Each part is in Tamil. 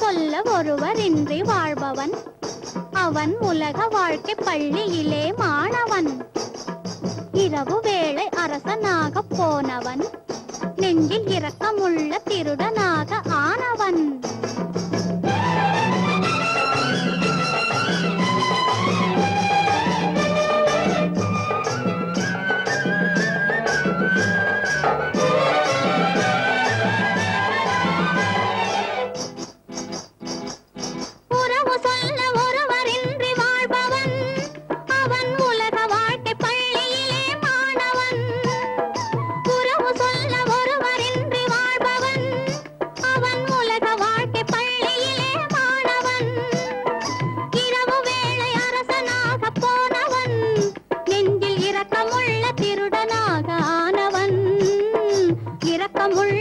சொல்ல ஒருவர் இன்றி வாழ்பவன். அவன் உலக வாழ்க்கை பள்ளியிலே மாணவன். இரவு வேளை அரசனாக போனவன். நெஞ்சில் இரக்கமுள்ள திருடனாக ஆனவன்.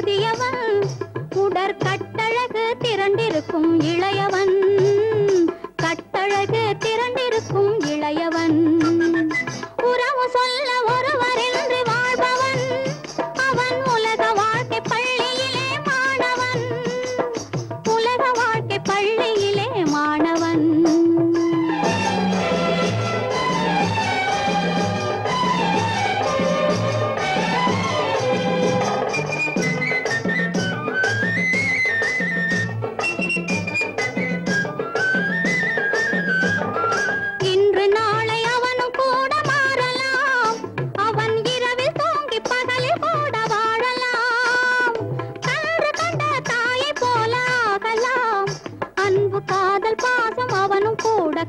முதியவன் உடற்கட்டழகு திரண்டிருக்கும் இளையவன். கட்டழகு திரண்டு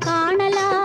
காணலாம்.